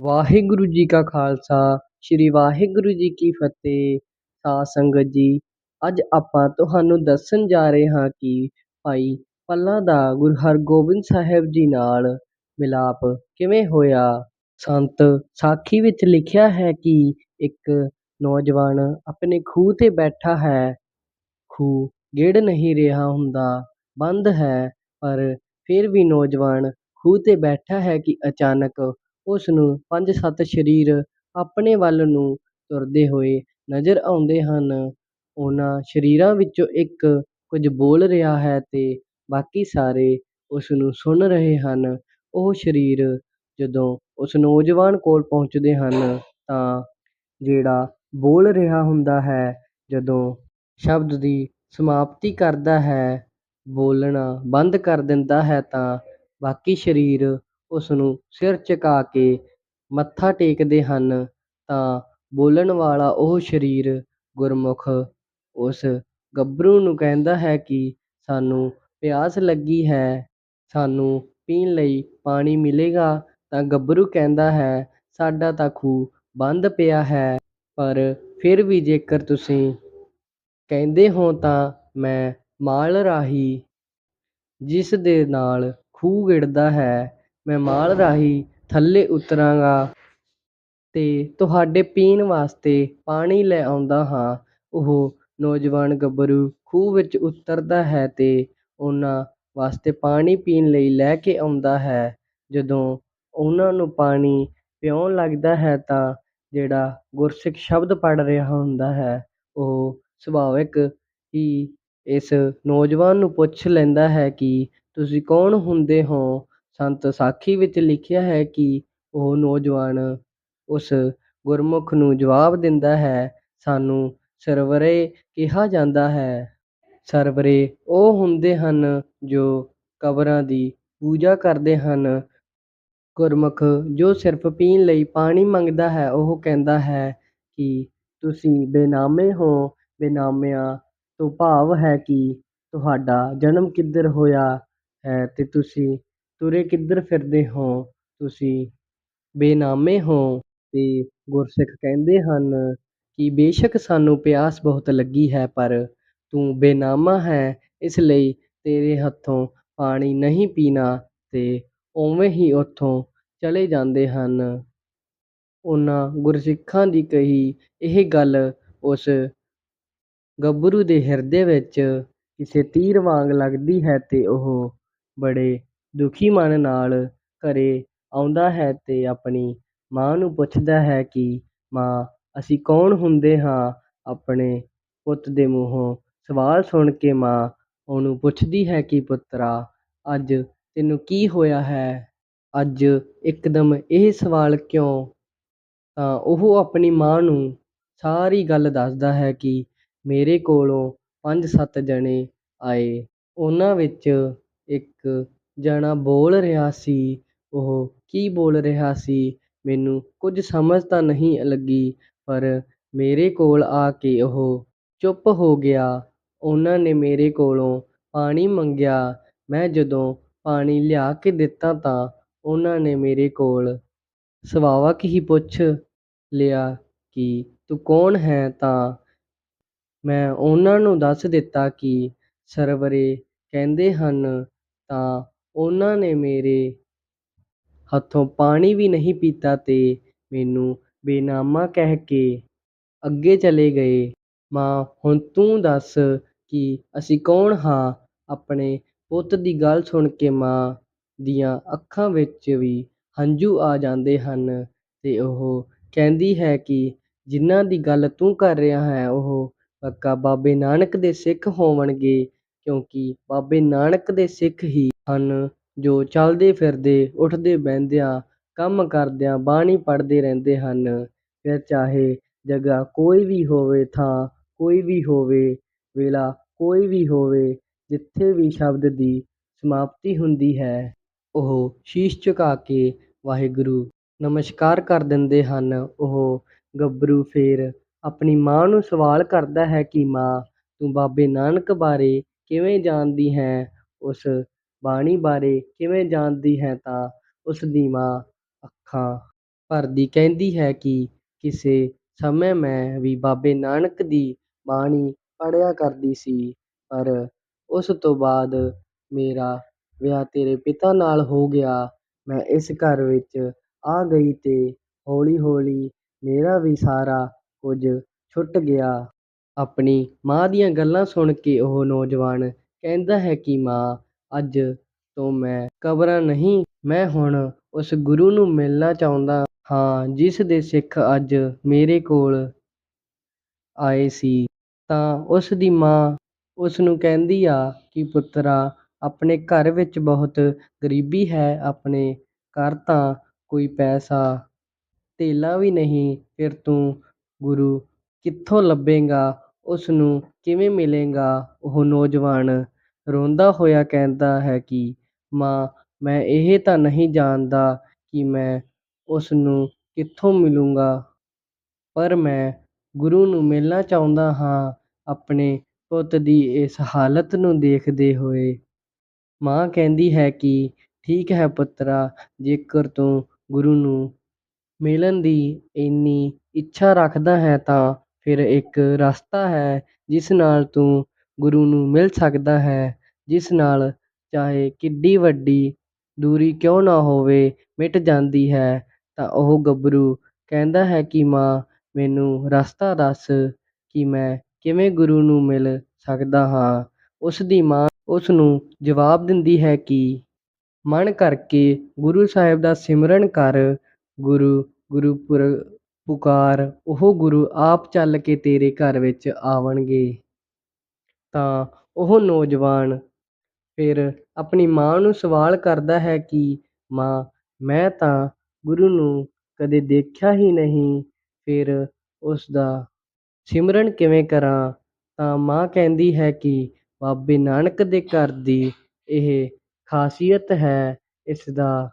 ਵਾਹਿਗੁਰੂ ਜੀ ਕਾ ਖਾਲਸਾ, ਸ੍ਰੀ ਵਾਹਿਗੁਰੂ ਜੀ ਕੀ ਫਤਿਹ। ਸਾਧ ਸੰਗਤ ਜੀ, ਅੱਜ ਆਪਾਂ ਤੁਹਾਨੂੰ ਦੱਸਣ ਜਾ ਰਹੇ ਹਾਂ ਕਿ ਭਾਈ ਪੱਲਾ ਦਾ ਗੁਰੂ ਹਰਗੋਬਿੰਦ ਸਾਹਿਬ ਜੀ ਨਾਲ ਮਿਲਾਪ ਕਿਵੇਂ ਹੋਇਆ? ਸੰਤ ਸਾਖੀ ਵਿੱਚ ਲਿਖਿਆ ਹੈ ਕਿ ਇੱਕ ਨੌਜਵਾਨ ਆਪਣੇ ਖੂਹ ਤੇ ਬੈਠਾ ਹੈ। ਖੂਹ ਗੇੜ ਨਹੀਂ ਰਿਹਾ ਹੁੰਦਾ, ਬੰਦ ਹੈ, ਪਰ ਫਿਰ ਵੀ ਨੌਜਵਾਨ ਖੂਹ ਤੇ ਬੈਠਾ ਹੈ ਕਿ ਅਚਾਨਕ ਉਸ ਨੂੰ ਪੰਜ ਸੱਤ ਸਰੀਰ ਆਪਣੇ ਵੱਲ ਨੂੰ ਤੁਰਦੇ ਹੋਏ ਨਜ਼ਰ ਆਉਂਦੇ ਹਨ। ਉਹਨਾਂ ਸਰੀਰਾਂ ਵਿੱਚੋਂ ਇੱਕ ਕੁਝ ਬੋਲ ਰਿਹਾ ਹੈ ਅਤੇ ਬਾਕੀ ਸਾਰੇ ਉਸ ਨੂੰ ਸੁਣ ਰਹੇ ਹਨ। ਉਹ ਸਰੀਰ ਜਦੋਂ ਉਸ ਨੌਜਵਾਨ ਕੋਲ ਪਹੁੰਚਦੇ ਹਨ ਤਾਂ ਜਿਹੜਾ ਬੋਲ ਰਿਹਾ ਹੁੰਦਾ ਹੈ, ਜਦੋਂ ਸ਼ਬਦ ਦੀ ਸਮਾਪਤੀ ਕਰਦਾ ਹੈ, ਬੋਲਣਾ ਬੰਦ ਕਰ ਦਿੰਦਾ ਹੈ ਤਾਂ ਬਾਕੀ ਸਰੀਰ ਉਸ ਨੂੰ ਸਿਰ ਝੁਕਾ ਕੇ ਮੱਥਾ ਟੇਕਦੇ ਹਨ ਤਾਂ ਬੋਲਣ ਵਾਲਾ ਉਹ ਸਰੀਰ ਗੁਰਮੁਖ ਉਸ ਗੱਭਰੂ ਨੂੰ ਕਹਿੰਦਾ ਹੈ ਕਿ ਸਾਨੂੰ ਪਿਆਸ ਲੱਗੀ ਹੈ, ਸਾਨੂੰ ਪੀਣ ਲਈ ਪਾਣੀ ਮਿਲੇਗਾ? ਤਾਂ ਗੱਭਰੂ ਕਹਿੰਦਾ ਹੈ, ਸਾਡਾ ਤਾਂ ਖੂਹ ਬੰਦ ਪਿਆ ਹੈ, ਪਰ ਫਿਰ ਵੀ ਜੇਕਰ ਤੁਸੀਂ ਕਹਿੰਦੇ ਹੋ ਤਾਂ ਮੈਂ ਮਾਲ ਰਾਹੀਂ ਜਿਸ ਦੇ ਨਾਲ ਖੂਹ ਗਿੜਦਾ ਹੈ ਮੈਂ ਮਾਲ ਰਾਹੀਂ ਥੱਲੇ ਉਤਰਾਂਗਾ ਅਤੇ ਤੁਹਾਡੇ ਪੀਣ ਵਾਸਤੇ ਪਾਣੀ ਲੈ ਆਉਂਦਾ ਹਾਂ। ਉਹ ਨੌਜਵਾਨ ਗੱਭਰੂ ਖੂਹ ਵਿੱਚ ਉਤਰਦਾ ਹੈ ਅਤੇ ਉਹਨਾਂ ਵਾਸਤੇ ਪਾਣੀ ਪੀਣ ਲਈ ਲੈ ਕੇ ਆਉਂਦਾ ਹੈ। ਜਦੋਂ ਉਹਨਾਂ ਨੂੰ ਪਾਣੀ ਪਿਆਉਣ ਲੱਗਦਾ ਹੈ ਤਾਂ ਜਿਹੜਾ ਗੁਰਸਿੱਖ ਸ਼ਬਦ ਪੜ੍ਹ ਰਿਹਾ ਹੁੰਦਾ ਹੈ, ਉਹ ਸੁਭਾਵਿਕ ਹੀ ਇਸ ਨੌਜਵਾਨ ਨੂੰ ਪੁੱਛ ਲੈਂਦਾ ਹੈ ਕਿ ਤੁਸੀਂ ਕੌਣ ਹੁੰਦੇ ਹੋ? ਸੰਤ ਸਾਖੀ ਵਿੱਚ ਲਿਖਿਆ ਹੈ ਕਿ ਉਹ ਨੌਜਵਾਨ ਉਸ ਗੁਰਮੁਖ ਨੂੰ ਜਵਾਬ ਦਿੰਦਾ ਹੈ, ਸਾਨੂੰ ਸਰਵਰੇ ਕਿਹਾ ਜਾਂਦਾ ਹੈ। ਸਰਵਰੇ ਉਹ ਹੁੰਦੇ ਹਨ ਜੋ ਕਬਰਾਂ ਦੀ ਪੂਜਾ ਕਰਦੇ ਹਨ। ਗੁਰਮੁਖ ਜੋ ਸਿਰਫ ਪੀਣ ਲਈ ਪਾਣੀ ਮੰਗਦਾ ਹੈ, ਉਹ ਕਹਿੰਦਾ ਹੈ ਕਿ ਤੁਸੀਂ ਬੇਨਾਮੇ ਹੋ। ਬੇਨਾਮਿਆਂ ਤੋਂ ਭਾਵ ਹੈ ਕਿ ਤੁਹਾਡਾ ਜਨਮ ਕਿੱਧਰ ਹੋਇਆ ਹੈ ਅਤੇ ਤੁਸੀਂ ਤੁਰੇ ਕਿੱਧਰ ਫਿਰਦੇ ਹੋ? ਤੁਸੀਂ ਬੇਨਾਮੇ ਹੋ ਅਤੇ ਗੁਰਸਿੱਖ ਕਹਿੰਦੇ ਹਨ ਕਿ ਬੇਸ਼ੱਕ ਸਾਨੂੰ ਪਿਆਸ ਬਹੁਤ ਲੱਗੀ ਹੈ, ਪਰ ਤੂੰ ਬੇਨਾਮਾ ਹੈ, ਇਸ ਲਈ ਤੇਰੇ ਹੱਥੋਂ ਪਾਣੀ ਨਹੀਂ ਪੀਣਾ ਅਤੇ ਉਵੇਂ ਹੀ ਉੱਥੋਂ ਚਲੇ ਜਾਂਦੇ ਹਨ। ਉਹਨਾਂ ਗੁਰਸਿੱਖਾਂ ਦੀ ਕਹੀ ਇਹ ਗੱਲ ਉਸ ਗੱਭਰੂ ਦੇ ਹਿਰਦੇ ਵਿੱਚ ਕਿਸੇ ਤੀਰ ਵਾਂਗ ਲੱਗਦੀ ਹੈ ਅਤੇ ਉਹ ਬੜੇ ਦੁਖੀ ਮਨ ਨਾਲ ਘਰ ਆਉਂਦਾ ਹੈ ਅਤੇ ਆਪਣੀ ਮਾਂ ਨੂੰ ਪੁੱਛਦਾ ਹੈ ਕਿ, ਮਾਂ, ਅਸੀਂ ਕੌਣ ਹੁੰਦੇ ਹਾਂ? ਆਪਣੇ ਪੁੱਤ ਦੇ ਮੂੰਹੋਂ ਸਵਾਲ ਸੁਣ ਕੇ ਮਾਂ ਉਹਨੂੰ ਪੁੱਛਦੀ ਹੈ ਕਿ, ਪੁੱਤਰਾ, ਅੱਜ ਤੈਨੂੰ ਕੀ ਹੋਇਆ ਹੈ? ਅੱਜ ਇੱਕਦਮ ਇਹ ਸਵਾਲ ਕਿਉਂ? ਤਾਂ ਉਹ ਆਪਣੀ ਮਾਂ ਨੂੰ ਸਾਰੀ ਗੱਲ ਦੱਸਦਾ ਹੈ ਕਿ ਮੇਰੇ ਕੋਲੋਂ ਪੰਜ ਸੱਤ ਜਣੇ ਆਏ। ਉਹਨਾਂ ਵਿੱਚ ਇੱਕ ਜਣਾ ਬੋਲ ਰਿਹਾ ਸੀ। ਉਹ ਕੀ ਬੋਲ ਰਿਹਾ ਸੀ? ਮੈਨੂੰ ਕੁਝ ਸਮਝ ਤਾਂ ਨਹੀਂ ਲੱਗੀ, ਪਰ ਮੇਰੇ ਕੋਲ ਆ ਕੇ ਉਹ ਚੁੱਪ ਹੋ ਗਿਆ। ਉਹਨਾਂ ਨੇ ਮੇਰੇ ਕੋਲੋਂ ਪਾਣੀ ਮੰਗਿਆ। ਮੈਂ ਜਦੋਂ ਪਾਣੀ ਲਿਆ ਕੇ ਦਿੱਤਾ ਤਾਂ ਉਹਨਾਂ ਨੇ ਮੇਰੇ ਕੋਲ ਸੁਭਾਵਕ ਹੀ ਪੁੱਛ ਲਿਆ ਕਿ ਤੂੰ ਕੌਣ ਹੈ ਤਾਂ? ਮੈਂ ਉਹਨਾਂ ਨੂੰ ਦੱਸ ਦਿੱਤਾ ਕਿ ਸਰਵਰੇ ਕਹਿੰਦੇ ਹਨ ਤਾਂ ਉਹਨਾਂ ਨੇ ਮੇਰੇ ਹੱਥੋਂ ਪਾਣੀ ਵੀ ਨਹੀਂ ਪੀਤਾ ਅਤੇ ਮੈਨੂੰ ਬੇਨਾਮਾ ਕਹਿ ਕੇ ਅੱਗੇ ਚਲੇ ਗਏ। ਮਾਂ, ਹੁਣ ਤੂੰ ਦੱਸ ਕਿ ਅਸੀਂ ਕੌਣ ਹਾਂ? ਆਪਣੇ ਪੁੱਤ ਦੀ ਗੱਲ ਸੁਣ ਕੇ ਮਾਂ ਦੀਆਂ ਅੱਖਾਂ ਵਿੱਚ ਵੀ ਹੰਝੂ ਆ ਜਾਂਦੇ ਹਨ ਅਤੇ ਉਹ ਕਹਿੰਦੀ ਹੈ ਕਿ ਜਿਨ੍ਹਾਂ ਦੀ ਗੱਲ ਤੂੰ ਕਰ ਰਿਹਾ ਹੈ, ਉਹ ਪੱਕਾ ਬਾਬੇ ਨਾਨਕ ਦੇ ਸਿੱਖ ਹੋਣਗੇ ਕਿਉਂਕਿ ਬਾਬੇ ਨਾਨਕ ਦੇ ਸਿੱਖ ਹੀ ਹਨ, ਜੋ ਚਲਦੇ ਫਿਰਦੇ, ਉੱਠਦੇ ਬਹਿੰਦਿਆਂ, ਕੰਮ ਕਰਦਿਆਂ, ਬਾਣੀ ਪੜ੍ਹਦੇ ਰਹਿੰਦੇ ਹਨ। ਫਿਰ ਚਾਹੇ ਜਗ੍ਹਾ ਕੋਈ ਵੀ ਹੋਵੇ, ਥਾਂ ਕੋਈ ਵੀ ਹੋਵੇ, ਵੇਲਾ ਕੋਈ ਵੀ ਹੋਵੇ, ਜਿੱਥੇ ਵੀ ਸ਼ਬਦ ਦੀ ਸਮਾਪਤੀ ਹੁੰਦੀ ਹੈ, ਉਹ ਸ਼ੀਸ਼ ਝੁਕਾ ਕੇ ਵਾਹਿਗੁਰੂ ਨਮਸਕਾਰ ਕਰ ਦਿੰਦੇ ਹਨ। ਉਹ ਗੱਭਰੂ ਫਿਰ ਆਪਣੀ ਮਾਂ ਨੂੰ ਸਵਾਲ ਕਰਦਾ ਹੈ ਕਿ, ਮਾਂ, ਤੂੰ ਬਾਬੇ ਨਾਨਕ ਬਾਰੇ ਕਿਵੇਂ ਜਾਣਦੀ ਹੈ? ਉਸ ਬਾਣੀ ਬਾਰੇ ਕਿਵੇਂ ਜਾਣਦੀ ਹੈ ਤਾਂ ਉਸ ਦੀ ਮਾਂ ਅੱਖਾਂ ਭਰਦੀ ਕਹਿੰਦੀ ਹੈ ਕਿ ਕਿਸੇ ਸਮੇਂ ਮੈਂ ਵੀ ਬਾਬੇ ਨਾਨਕ ਦੀ ਬਾਣੀ ਪੜ੍ਹਿਆ ਕਰਦੀ ਸੀ, ਪਰ ਉਸ ਤੋਂ ਬਾਅਦ ਮੇਰਾ ਵਿਆਹ ਤੇਰੇ ਪਿਤਾ ਨਾਲ ਹੋ ਗਿਆ। ਮੈਂ ਇਸ ਘਰ ਵਿੱਚ ਆ ਗਈ ਅਤੇ ਹੌਲੀ ਹੌਲੀ ਮੇਰਾ ਵੀ ਸਾਰਾ ਕੁਝ ਛੁੱਟ ਗਿਆ। ਆਪਣੀ ਮਾਂ ਦੀਆਂ ਗੱਲਾਂ ਸੁਣ ਕੇ ਉਹ ਨੌਜਵਾਨ ਕਹਿੰਦਾ ਹੈ ਕਿ ਮਾਂ ਅੱਜ ਤੋਂ ਮੈਂ ਕਬਰਾਂ ਨਹੀਂ। ਮੈਂ ਹੁਣ ਉਸ ਗੁਰੂ ਨੂੰ ਮਿਲਣਾ ਚਾਹੁੰਦਾ ਹਾਂ, ਜਿਸ ਦੇ ਸਿੱਖ ਅੱਜ ਮੇਰੇ ਕੋਲ ਆਏ ਸੀ। ਤਾਂ ਉਸ ਦੀ ਮਾਂ ਉਸ ਨੂੰ ਕਹਿੰਦੀ ਆ ਕਿ, ਪੁੱਤਰਾ, ਆਪਣੇ ਘਰ ਵਿੱਚ ਬਹੁਤ ਗਰੀਬੀ ਹੈ, ਆਪਣੇ ਘਰ ਤਾਂ ਕੋਈ ਪੈਸਾ, ਧੇਲਾ ਵੀ ਨਹੀਂ, ਫਿਰ ਤੂੰ ਗੁਰੂ ਕਿੱਥੋਂ ਲੱਭੇਗਾ? ਉਸ ਨੂੰ ਕਿਵੇਂ ਮਿਲੇਗਾ? ਉਹ ਨੌਜਵਾਨ ਰੋਂਦਾ ਹੋਇਆ ਕਹਿੰਦਾ ਹੈ ਕਿ, ਮਾਂ, ਮੈਂ ਇਹ ਤਾਂ ਨਹੀਂ ਜਾਣਦਾ ਕਿ ਮੈਂ ਉਸ ਨੂੰ ਕਿੱਥੋਂ ਮਿਲੂੰਗਾ, ਪਰ ਮੈਂ ਗੁਰੂ ਨੂੰ ਮਿਲਣਾ ਚਾਹੁੰਦਾ ਹਾਂ ਆਪਣੇ ਪੁੱਤ ਦੀ ਇਸ ਹਾਲਤ ਨੂੰ ਦੇਖਦੇ ਹੋਏ। ਮਾਂ ਕਹਿੰਦੀ ਹੈ ਕਿ, ਠੀਕ ਹੈ ਪੁੱਤਰਾ, ਜੇਕਰ ਤੂੰ ਗੁਰੂ ਨੂੰ ਮਿਲਣ ਦੀ ਇੰਨੀ ਇੱਛਾ ਰੱਖਦਾ ਹੈ ਤਾਂ ਫਿਰ ਇੱਕ ਰਸਤਾ ਹੈ ਜਿਸ ਨਾਲ ਤੂੰ ਗੁਰੂ ਨੂੰ ਮਿਲ ਸਕਦਾ ਹੈ, ਜਿਸ ਨਾਲ ਚਾਹੇ ਕਿੱਡੀ ਵੱਡੀ ਦੂਰੀ ਕਿਉਂ ਨਾ ਹੋਵੇ ਮਿਟ ਜਾਂਦੀ ਹੈ, ਤਾਂ ਉਹ ਗੱਭਰੂ ਕਹਿੰਦਾ ਹੈ ਕਿ ਮਾਂ, ਮੈਨੂੰ ਰਸਤਾ ਦੱਸ ਕਿ ਮੈਂ ਕਿਵੇਂ ਗੁਰੂ ਨੂੰ ਮਿਲ ਸਕਦਾ ਹਾਂ। ਉਸ ਦੀ ਮਾਂ ਉਸ ਨੂੰ ਜਵਾਬ ਦਿੰਦੀ ਹੈ ਕਿ ਮਨ ਕਰਕੇ ਗੁਰੂ ਸਾਹਿਬ ਦਾ ਸਿਮਰਨ ਕਰ, ਗੁਰੂ ਗੁਰੂ ਪੁਰ, ਪੁਕਾਰ, ਉਹ ਗੁਰੂ ਆਪ ਚੱਲ ਕੇ ਤੇਰੇ ਘਰ ਵਿੱਚ ਆਵਣਗੇ। ਤਾਂ ਉਹ ਨੌਜਵਾਨ ਫਿਰ ਆਪਣੀ ਮਾਂ ਨੂੰ ਸਵਾਲ ਕਰਦਾ ਹੈ ਕਿ, ਮਾਂ, ਮੈਂ ਤਾਂ ਗੁਰੂ ਨੂੰ ਕਦੇ ਦੇਖਿਆ ਹੀ ਨਹੀਂ। ਫਿਰ ਉਸ ਦਾ ਸਿਮਰਨ ਕਿਵੇਂ ਕਰਾਂ? ਤਾਂ ਮਾਂ ਕਹਿੰਦੀ ਹੈ ਕਿ ਬਾਬੇ ਨਾਨਕ ਦੇ ਘਰ ਦੀ ਇਹ ਖਾਸੀਅਤ ਹੈ ਇਸ ਦਾ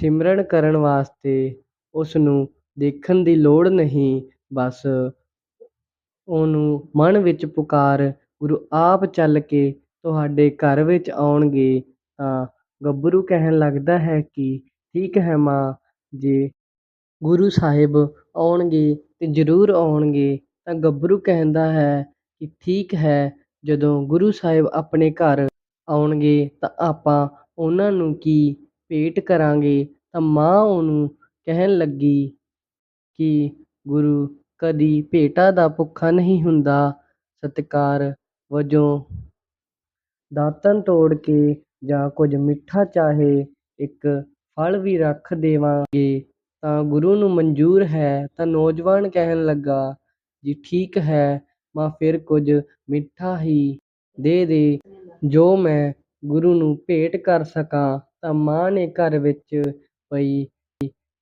ਸਿਮਰਨ ਕਰਨ ਵਾਸਤੇ ਉਸ ਨੂੰ ਦੇਖਣ ਦੀ ਲੋੜ ਨਹੀਂ। ਬਸ ਉਹਨੂੰ ਮਨ ਵਿੱਚ ਪੁਕਾਰ ਗੁਰੂ ਆਪ ਚੱਲ ਕੇ ਤੁਹਾਡੇ ਘਰ ਵਿੱਚ ਆਉਣਗੇ, ਤਾਂ ਗੱਭਰੂ ਕਹਿਣ ਲੱਗਦਾ ਹੈ ਕਿ ਠੀਕ ਹੈ ਮਾਂ, ਜੇ ਗੁਰੂ ਸਾਹਿਬ ਆਉਣਗੇ ਤੇ ਜ਼ਰੂਰ ਆਉਣਗੇ, ਤਾਂ ਗੱਭਰੂ ਕਹਿੰਦਾ ਹੈ ਕਿ ਠੀਕ ਹੈ, ਜਦੋਂ ਗੁਰੂ ਸਾਹਿਬ ਆਪਣੇ ਘਰ ਆਉਣਗੇ ਤਾਂ ਆਪਾਂ ਉਹਨਾਂ ਨੂੰ ਕੀ ਭੇਟ ਕਰਾਂਗੇ? ਤਾਂ ਮਾਂ ਉਹਨੂੰ ਕਹਿਣ ਲੱਗੀ ਕਿ ਗੁਰੂ ਕਦੀ ਭੇਟਾਂ ਦਾ ਭੁੱਖਾ ਨਹੀਂ ਹੁੰਦਾ, ਸਤਿਕਾਰ ਵਜੋਂ ਦਾਤਣ ਤੋੜ ਕੇ ਜਾਂ ਕੁਝ ਮਿੱਠਾ ਚਾਹੇ ਇੱਕ ਫਲ ਵੀ ਰੱਖ ਦੇਵਾਂਗੇ, ਤਾਂ ਗੁਰੂ ਨੂੰ ਮਨਜ਼ੂਰ ਹੈ, ਤਾਂ ਨੌਜਵਾਨ ਕਹਿਣ ਲੱਗਾ, ਜੀ ਠੀਕ ਹੈ, ਮਾਂ ਫਿਰ ਕੁਝ ਮਿੱਠਾ ਹੀ ਦੇ ਦੇ। ਜੋ ਮੈਂ ਗੁਰੂ ਨੂੰ ਭੇਟ ਕਰ ਸਕਾਂ, ਤਾਂ ਮਾਂ ਨੇ ਘਰ ਵਿੱਚ ਪਈ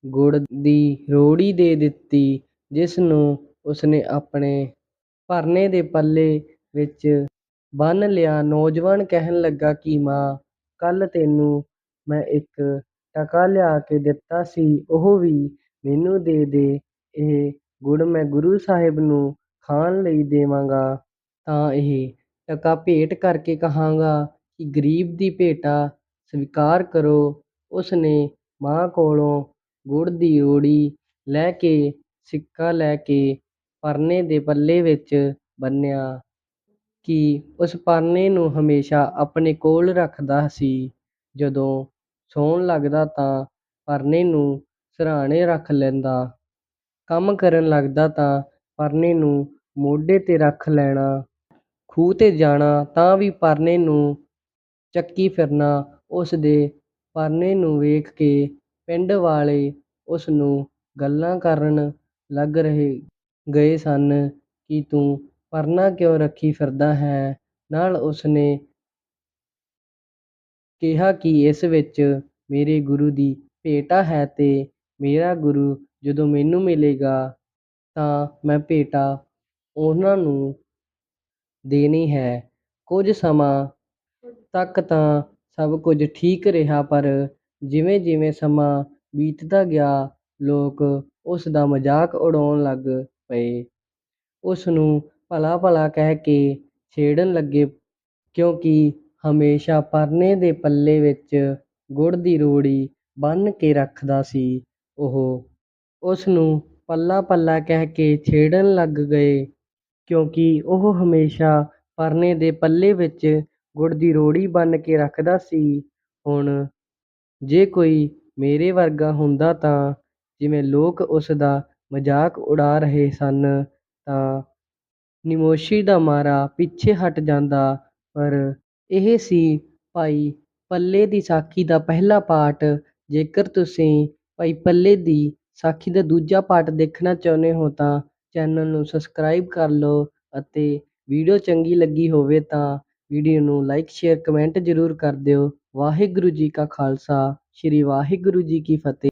ਗੁੜ ਦੀ ਰੋੜੀ ਦੇ ਦਿੱਤੀ, ਜਿਸ ਨੂੰ ਉਸਨੇ ਆਪਣੇ ਭਰਨੇ ਦੇ ਪੱਲੇ ਵਿੱਚ ਬੰਨ੍ਹ ਲਿਆ, ਨੌਜਵਾਨ ਕਹਿਣ ਲੱਗਾ ਕਿ ਮਾਂ, ਕੱਲ੍ਹ ਤੈਨੂੰ ਮੈਂ ਇੱਕ ਟਕਾ ਲਿਆ ਕੇ ਦਿੱਤਾ ਸੀ, ਉਹ ਵੀ ਮੈਨੂੰ ਦੇ ਦੇ, ਇਹ ਗੁੜ ਮੈਂ ਗੁਰੂ ਸਾਹਿਬ ਨੂੰ ਖਾਣ ਲਈ ਦੇਵਾਂਗਾ, ਤਾਂ ਇਹ ਟਕਾ ਭੇਟ ਕਰਕੇ ਕਹਾਂਗਾ ਕਿ ਗਰੀਬ ਦੀ ਭੇਟਾ ਸਵੀਕਾਰ ਕਰੋ। ਉਸ ਨੇ ਮਾਂ ਕੋਲੋਂ ਗੁੜ ਦੀ ਰੋੜੀ ਲੈ ਕੇ, ਸਿੱਕਾ ਲੈ ਕੇ ਪਰਨੇ ਦੇ ਪੱਲੇ ਵਿੱਚ ਬੰਨ੍ਹਿਆ ਕਿ ਉਸ ਪਰਨੇ ਨੂੰ ਹਮੇਸ਼ਾ ਆਪਣੇ ਕੋਲ ਰੱਖਦਾ ਸੀ। ਜਦੋਂ ਸੌਣ ਲੱਗਦਾ ਤਾਂ ਪਰਨੇ ਨੂੰ ਸਿਰਹਾਣੇ ਰੱਖ ਲੈਂਦਾ। ਕੰਮ ਕਰਨ ਲੱਗਦਾ ਤਾਂ ਪਰਨੇ ਨੂੰ ਮੋਢੇ 'ਤੇ ਰੱਖ ਲੈਣਾ। ਖੂਹ 'ਤੇ ਜਾਣਾ ਤਾਂ ਵੀ ਪਰਨੇ ਨੂੰ ਚੱਕੀ ਫਿਰਨਾ। ਉਸ ਦੇ ਪਰਨੇ ਨੂੰ ਵੇਖ ਕੇ ਪਿੰਡ ਵਾਲੇ ਉਸ ਨੂੰ ਗੱਲਾਂ ਕਰਨ ਲੱਗ ਰਹੇ ਗਏ ਸਨ ਕਿ ਤੂੰ ਪਰਨਾ ਕਿਉਂ ਰੱਖੀ ਫਿਰਦਾ ਹੈ? ਨਾਲ ਉਸ ਨੇ ਕਿਹਾ ਕਿ ਇਸ ਵਿੱਚ ਮੇਰੇ ਗੁਰੂ ਦੀ ਭੇਟਾ ਹੈ ਅਤੇ ਮੇਰਾ ਗੁਰੂ ਜਦੋਂ ਮੈਨੂੰ ਮਿਲੇਗਾ ਤਾਂ ਮੈਂ ਭੇਟਾ ਉਹਨਾਂ ਨੂੰ ਦੇਣੀ ਹੈ। ਕੁਝ ਸਮਾਂ ਤੱਕ ਤਾਂ ਸਭ ਕੁਝ ਠੀਕ ਰਿਹਾ, ਪਰ ਜਿਵੇਂ ਜਿਵੇਂ ਸਮਾਂ ਬੀਤਦਾ ਗਿਆ, ਲੋਕ ਉਸ ਦਾ ਮਜ਼ਾਕ ਉਡਾਉਣ ਲੱਗ ਪਏ। ਉਸ ਨੂੰ ਭਲਾ ਭਲਾ ਕਹਿ ਕੇ ਛੇੜਨ ਲੱਗੇ, ਕਿਉਂਕਿ ਹਮੇਸ਼ਾ ਪਰਨੇ ਦੇ ਪੱਲੇ ਵਿੱਚ ਗੁੜ ਦੀ ਰੋੜੀ ਬੰਨ੍ਹ ਕੇ ਰੱਖਦਾ ਸੀ ਉਹ ਉਸ ਨੂੰ ਪੱਲਾ ਪੱਲਾ ਕਹਿ ਕੇ ਛੇੜਨ ਲੱਗ ਗਏ, ਕਿਉਂਕਿ ਉਹ ਹਮੇਸ਼ਾ ਪਰਨੇ ਦੇ ਪੱਲੇ ਵਿੱਚ ਗੁੜ ਦੀ ਰੋੜੀ ਬੰਨ੍ਹ ਕੇ ਰੱਖਦਾ ਸੀ। ਹੁਣ ਜੇ ਕੋਈ ਮੇਰੇ ਵਰਗਾ ਹੁੰਦਾ ਤਾਂ ਜਿਵੇਂ ਲੋਕ ਉਸ ਦਾ ਮਜ਼ਾਕ ਉਡਾ ਰਹੇ ਸਨ, ਤਾਂ ਨਿਮੋਸ਼ੀ ਦਾ ਮਾਰਾ ਪਿੱਛੇ ਹਟ ਜਾਂਦਾ, ਪਰ ਇਹ ਸੀ ਭਾਈ ਪੱਲੇ ਦੀ ਸਾਖੀ ਦਾ ਪਹਿਲਾ ਪਾਠ। ਜੇਕਰ ਤੁਸੀਂ ਭਾਈ ਪੱਲੇ ਦੀ ਸਾਖੀ ਦਾ ਦੂਜਾ ਪਾਠ ਦੇਖਣਾ ਚਾਹੁੰਦੇ ਹੋ ਤਾਂ ਚੈਨਲ ਨੂੰ ਸਬਸਕ੍ਰਾਈਬ ਕਰ ਲਓ ਅਤੇ ਵੀਡੀਓ ਚੰਗੀ ਲੱਗੀ ਹੋਵੇ ਤਾਂ ਵੀਡੀਓ ਨੂੰ ਲਾਈਕ, ਸ਼ੇਅਰ, ਕਮੈਂਟ ਜ਼ਰੂਰ ਕਰ ਦਿਓ। ਵਾਹਿਗੁਰੂ ਜੀ ਕਾ ਖਾਲਸਾ, ਸ੍ਰੀ ਵਾਹਿਗੁਰੂ ਜੀ ਕੀ ਫਤਿਹ।